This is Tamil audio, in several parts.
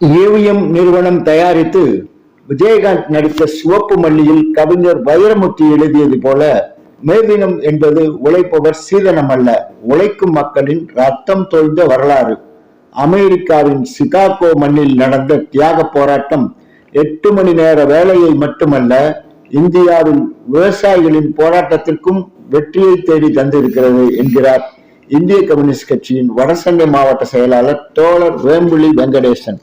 ஏவிஎம் நிறுவனம் தயாரித்து விஜயகாந்த் நடித்த சிவப்பு மல்லியில் கவிஞர் வைரமுத்து எழுதியது போல மேதினம் என்பது உழைப்பவர் சீதனம் அல்ல உழைக்கும் மக்களின் ரத்தம் தோய்ந்த வரலாறு. அமெரிக்காவின் சிகாகோ மண்ணில் நடந்த தியாக போராட்டம் எட்டு மணி நேர வேலையை மட்டுமல்ல இந்தியாவில் விவசாயிகளின் போராட்டத்திற்கும் வெற்றியை தேடி தந்திருக்கிறது என்கிறார் இந்திய கம்யூனிஸ்ட் கட்சியின் வடசென்னை மாவட்ட செயலாளர் தோழர் வேம்புலி வெங்கடேசன்.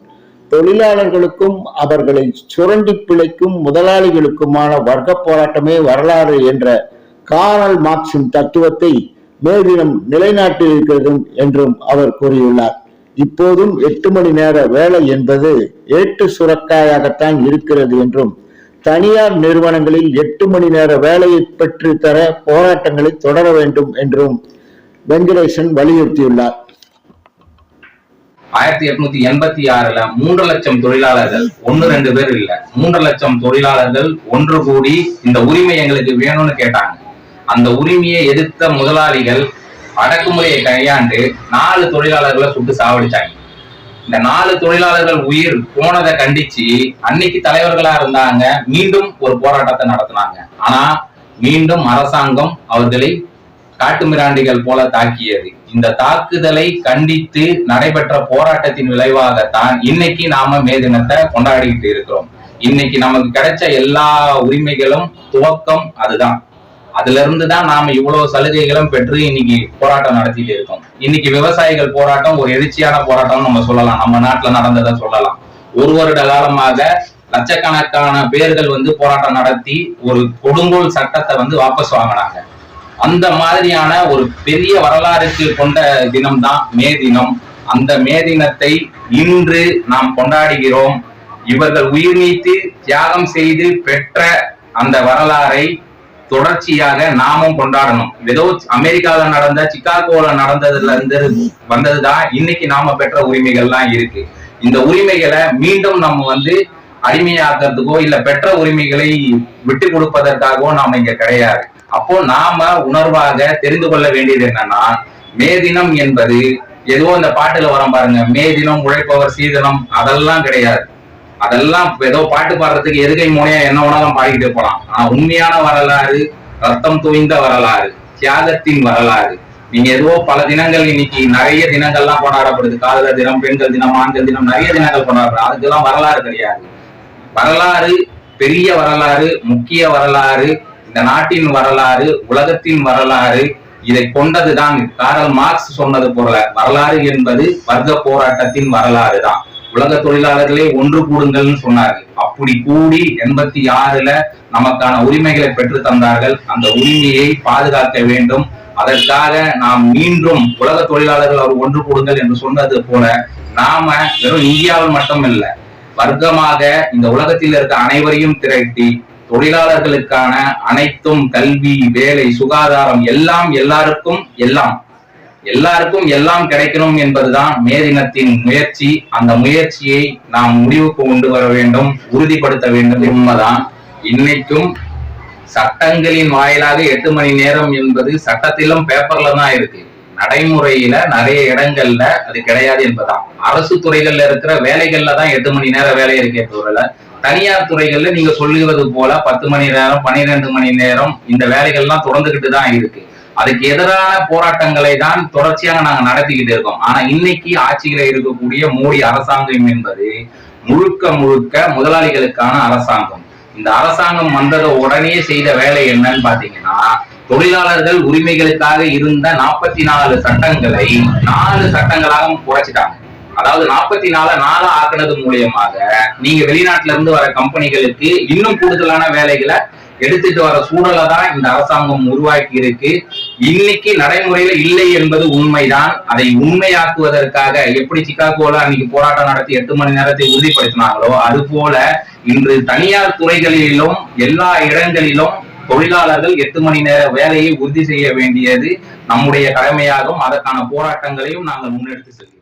தொழிலாளர்களுக்கும் அவர்களை சுரண்டி பிழைக்கும் முதலாளிகளுக்குமான வர்க்க போராட்டமே வரலாறு என்ற காரல் மார்க்சின் தத்துவத்தை மேதினம் நிலைநாட்டியிருக்கிறது என்றும் அவர் கூறியுள்ளார். இப்போதும் எட்டு மணி நேர வேலை என்பது ஏட்டு சுரக்காயாகத்தான் இருக்கிறது என்றும் தனியார் நிறுவனங்களில் எட்டு மணி நேர வேலையை பெற்று தர போராட்டங்களை தொடர வேண்டும் என்றும் வெங்கடேசன் வலியுறுத்தியுள்ளார். ஆயிரத்தி எட்நூத்தி எண்பத்தி ஆறுல மூன்று லட்சம் தொழிலாளர்கள் ஒன்னு ரெண்டு பேர் இல்ல. மூன்று லட்சம் தொழிலாளர்கள் ஒன்று கூடி இந்த உரிமை எங்களுக்கு வேணும்னு கேட்டாங்க. அந்த உரிமையை எதிர்த்த முதலாளிகள் அடக்குமுறையை கையாண்டு நாலு தொழிலாளர்களை சுட்டு சாவடிச்சாங்க. இந்த நாலு தொழிலாளர்கள் உயிர் போனதை கண்டிச்சு அன்னைக்கு தலைவர்களா இருந்தாங்க மீண்டும் ஒரு போராட்டத்தை நடத்தினாங்க. ஆனா மீண்டும் அரசாங்கம் அவர்களை காட்டுமிராண்டிகள் போல தாக்கியது. இந்த தாக்குதலை கண்டித்து நடைபெற்ற போராட்டத்தின் விளைவாகத்தான் இன்னைக்கு நாம மே தினத்தை கொண்டாடிக்கிட்டு இருக்கிறோம். இன்னைக்கு நமக்கு கிடைச்ச எல்லா உரிமைகளும் துவக்கம் அதுதான். அதுல இருந்து தான் நாம இவ்வளவு சலுகைகளும் பெற்று இன்னைக்கு போராட்டம் நடத்திட்டு இருக்கோம். இன்னைக்கு விவசாயிகள் போராட்டம் ஒரு எழுச்சியான போராட்டம் நம்ம சொல்லலாம். நம்ம நாட்டுல நடந்ததை சொல்லலாம். ஒரு வருட காலமாக லட்சக்கணக்கான பேர்கள் வந்து போராட்டம் நடத்தி ஒரு கொடுங்கோல் சட்டத்தை வந்து வாபஸ் வாங்கினாங்க. அந்த மாதிரியான ஒரு பெரிய வரலாறுக்கு கொண்ட தினம்தான் மே தினம். அந்த மே தினத்தை இன்று நாம் கொண்டாடுகிறோம். இவர்கள் உயிர் நீத்து தியாகம் செய்து பெற்ற அந்த வரலாறை தொடர்ச்சியாக நாமும் கொண்டாடணும். ஏதோ அமெரிக்காவில் நடந்த சிக்காகோல நடந்ததுல இருந்து வந்ததுதான் இன்னைக்கு நாம பெற்ற உரிமைகள்லாம் இருக்கு. இந்த உரிமைகளை மீண்டும் நம்ம வந்து அடிமையாக்குறதுக்கோ இல்ல பெற்ற உரிமைகளை விட்டு கொடுப்பதற்காகவோ நாம இங்க கிடையாது. அப்போ நாம உணர்வாக தெரிந்து கொள்ள வேண்டியது என்னன்னா மே தினம் என்பது ஏதோ இந்த பாட்டுல வரோம் பாருங்க மே தினம் உழைப்பவர் சீதனம் அதெல்லாம் கிடையாது. அதெல்லாம் ஏதோ பாட்டு பாடுறதுக்கு எதுகை மூலையா என்ன வேணாலும் பாடிக்கிட்டு போலாம். ஆனா உண்மையான வரலாறு ரத்தம் துவிந்த வரலாறு தியாகத்தின் வரலாறு. நீங்க ஏதோ பல தினங்கள் இன்னைக்கு நிறைய தினங்கள்லாம் கொண்டாடப்படுது. காதலர் தினம் பெண்கள் தினம் ஆண்கள் தினம் நிறைய தினங்கள் கொண்டாடப்படுது அதுக்கெல்லாம் வரலாறு கிடையாது. வரலாறு பெரிய வரலாறு முக்கிய வரலாறு இந்த நாட்டின் வரலாறு உலகத்தின் வரலாறு இதை கொண்டதுதான். காரல் மார்க்ஸ் சொன்னது போல வரலாறு என்பது வர்க்க போராட்டத்தின் வரலாறு தான். உலக தொழிலாளர்களே ஒன்று கூடுங்கள்னு சொன்னார்கள். அப்படி கூடி எண்பத்தி ஆறுல நமக்கான உரிமைகளை பெற்று தந்தார்கள். அந்த உரிமையை பாதுகாக்க வேண்டும். அதற்காக நாம் மீண்டும் உலக தொழிலாளர்கள் அவர் ஒன்று கூடுங்கள் என்று சொன்னது போல நாம வெறும் இந்தியாவில் மட்டும் இல்லை வர்க்கமாக இந்த உலகத்தில் இருக்க அனைவரையும் திரட்டி தொழிலாளர்களுக்கான அனைத்தும் கல்வி வேலை சுகாதாரம் எல்லாம் எல்லாருக்கும் எல்லாம் எல்லாருக்கும் எல்லாம் கிடைக்கணும் என்பதுதான் மே தினத்தின் முயற்சி. அந்த முயற்சியை நாம் முடிவுக்கு கொண்டு வர வேண்டும் உறுதிப்படுத்த வேண்டும் உண்மைதான் இன்னைக்கும் சட்டங்களின் வாயிலாக எட்டு மணி நேரம் என்பது சட்டத்திலும் பேப்பர்ல தான் இருக்கு. நடைமுறையில நிறைய இடங்கள்ல அது கிடையாது என்பதுதான். அரசு துறைகள்ல இருக்கிற வேலைகள்ல தான் எட்டு மணி நேரம் வேலை இருக்கே தவிர தனியார் துறைகள்ல நீங்க சொல்லுவது போல பத்து மணி நேரம் பன்னிரெண்டு மணி நேரம் இந்த வேலைகள்லாம் தொடர்ந்துகிட்டு தான் இருக்கு. அதுக்கு எதிரான போராட்டங்களை தான் தொடர்ச்சியாக நாங்க நடத்திக்கிட்டு இருக்கோம். ஆனா இன்னைக்கு ஆட்சியில இருக்கக்கூடிய மோடி அரசாங்கம் என்பது முழுக்க முழுக்க முதலாளிகளுக்கான அரசாங்கம். இந்த அரசாங்கம் வந்ததை உடனே செய்த வேலை என்னன்னு பாத்தீங்கன்னா தொழிலாளர்கள் உரிமைகளுக்காக இருந்த நாற்பத்தி நாலு சட்டங்களை நாலு சட்டங்களாக குறைச்சிட்டாங்க அதாவது நாற்பத்தி நாலு நாளா ஆக்குனது மூலியமாக நீங்க வெளிநாட்டுல இருந்து வர கம்பெனிகளுக்கு இன்னும் கூடுதலான வேலைகளை எடுத்துட்டு வர சூழலை தான் இந்த அரசாங்கம் உருவாக்கி இருக்கு. இன்னைக்கு நடைமுறையில இல்லை என்பது உண்மைதான். அதை உண்மையாக்குவதற்காக எப்படி சிக்காகோல அன்னைக்கு போராட்டம் நடத்தி எட்டு மணி நேரத்தை உறுதிப்படுத்தினாங்களோ அது போல இன்று தனியார் துறைகளிலும் எல்லா இடங்களிலும் தொழிலாளர்கள் எட்டு மணி நேர வேலையை உறுதி செய்ய வேண்டியது நம்முடைய கடமையாகும். அதற்கான போராட்டங்களையும் நாங்கள் முன்னெடுத்து செல்கிறோம்.